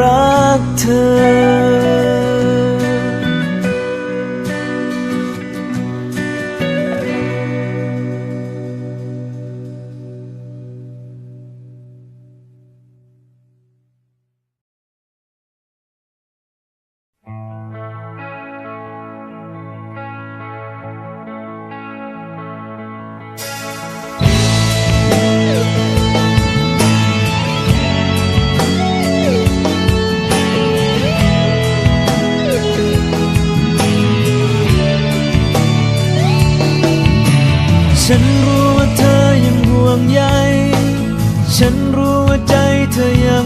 รักเธอ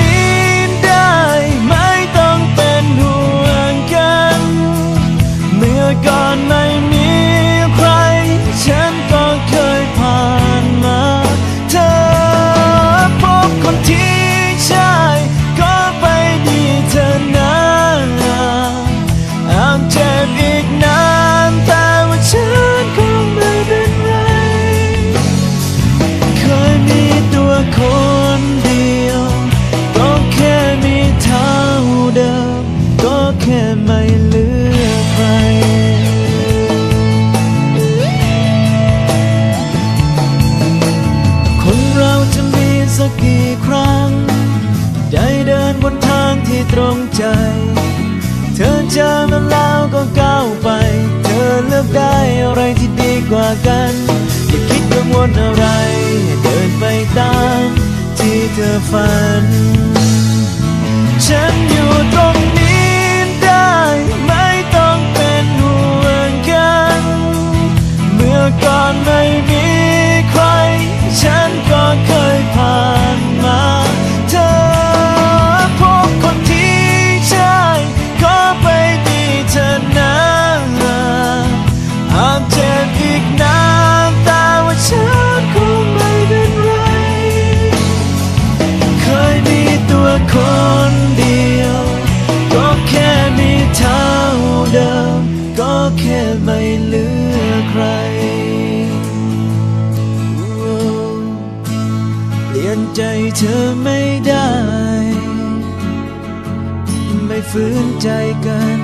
้ เธอฝัน ฉันอยู่ตรง เธอไม่ได้ ไม่ฝืนใจกัน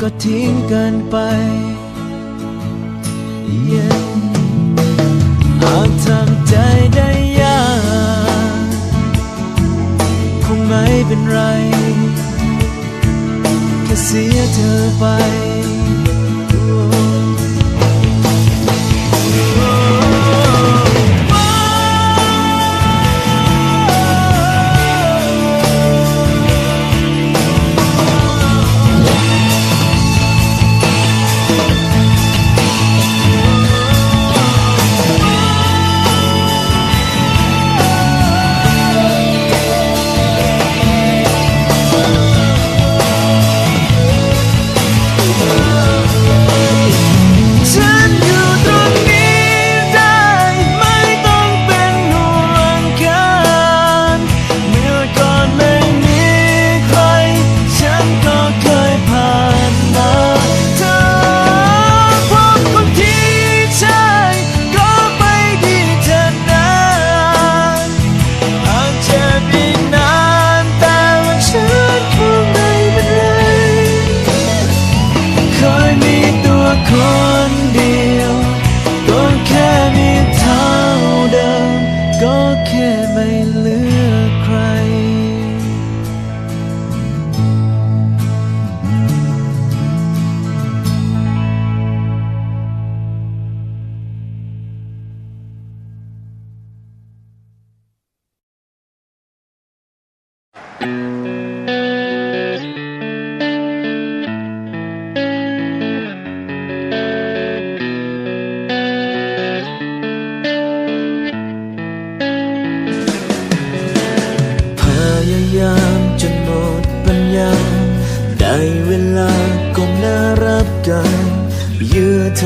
ก็ทิ้งกันไป yeah. อาจทำใจได้ยาก คงไม่เป็นไร แค่เสียเธอไป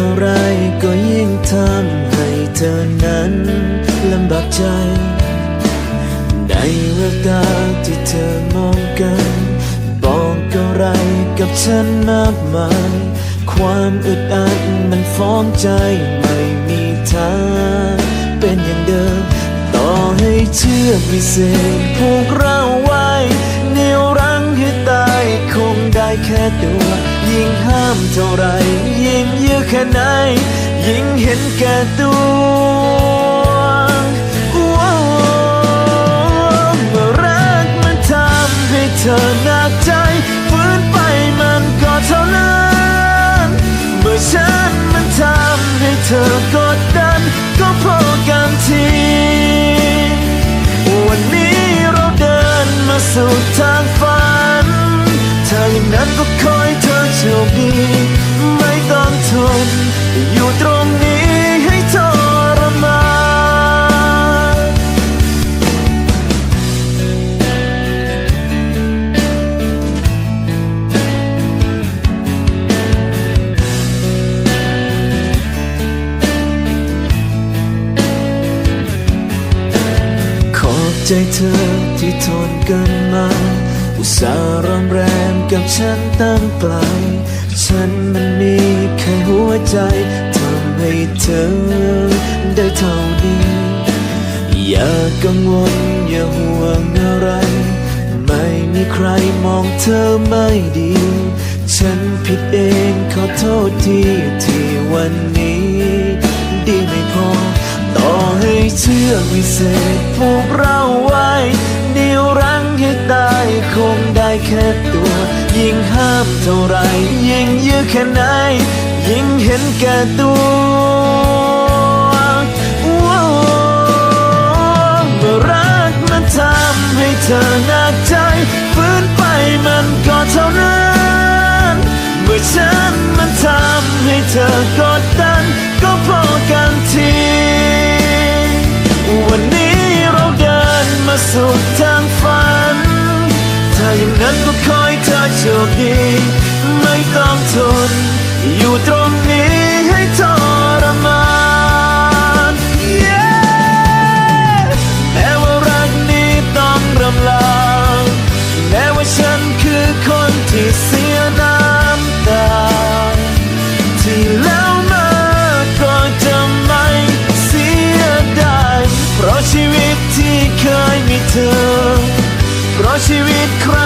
ท่าไรก็ยิ่งทำให้เธอนั้นลำบากใจ ในแววตาที่เธอมองกันบอกอะไรกับฉันมากมาย ความอึดอัดมันฟ้องใจไม่มีทางเป็นอย่างเดิม ต่อให้เชือกวิเศษผูกเรา นั้นก็คอยเธอโชคดีไม่ต้องทนอยู่ตรงนี้ให้ทรมานขอบใจเธอที่ทนกันมาอุตส่าห์รำแรม กับฉันตั้งไกล ฉันมันมีแค่หัวใจทำให้เธอได้เท่านี้ อย่ากังวลอย่าห่วงอะไร ไม่มีใครมองเธอไม่ดี ฉันผิดเองขอโทษทีที่วันนี้ ดีไม่พอ ต่อให้เชือกวิเศษผูกเราไว้นิ้วรั งให้ตายคงได้แค่ตัว ยิ่งห้ามเท่าไรยิ่งยื้อแค่ไหน ยิ่งเห็นแก่ตัวเมื่อรักมันทำให้เธอหนักใจฟื้นไปมันก็เท่านั้น เมื่อฉันมันทำให้เธอก็ นั้นก็คอยเธอโชคดี ไม่ต้องทน อยู่ตรงนี้ให้ทรมาน Yeah แม้ว่ารักนี้ต้องรำลาแม้ว่าฉันคือคนที่เสียน้ำตา ที่แล้วมาก็จะไม่เสียดายเพราะชีวิตที่เคยมีเธอ เพราะชีวิตครั้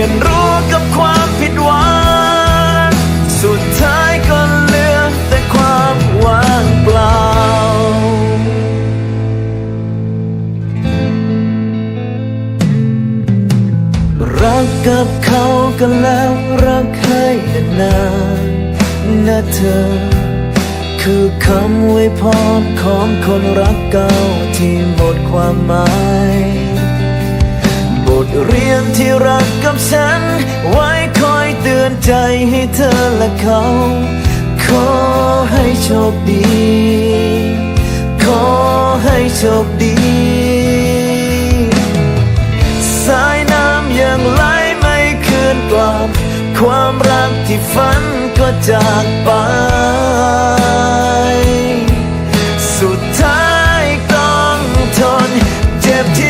ียนรู้กับความผิดหวังสุดท้ายก็เหลือแต่ความว่างเปล่า รักกับเขากันแล้วรักให้นานนะเธอ คือคำไว้พรของคนรักเก่าที่หมดความหมาย ทเรียนที่รักกับฉัน ไว้คอยเตือนใจให้เธอและเขา ขอให้โชคดี ขอให้โชคดี สายน้ำยังไหลไม่คืนกลับ ความรักที่ฝันก็จากไปสุดท้ายต้องทนเจ็บที่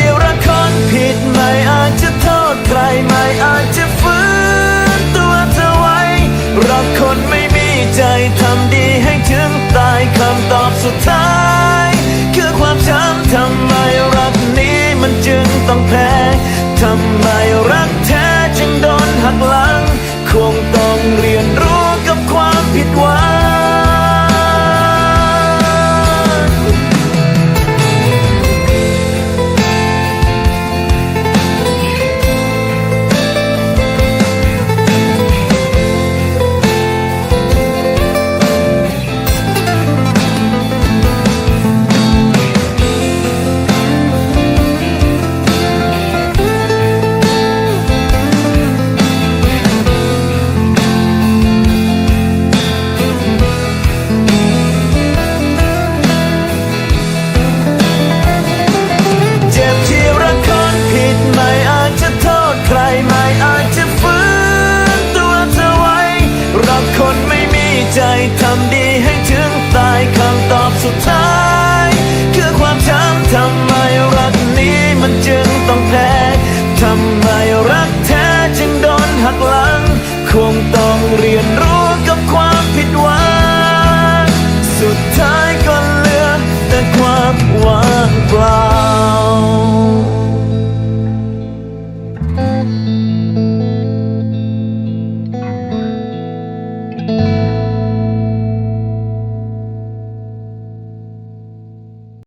说他。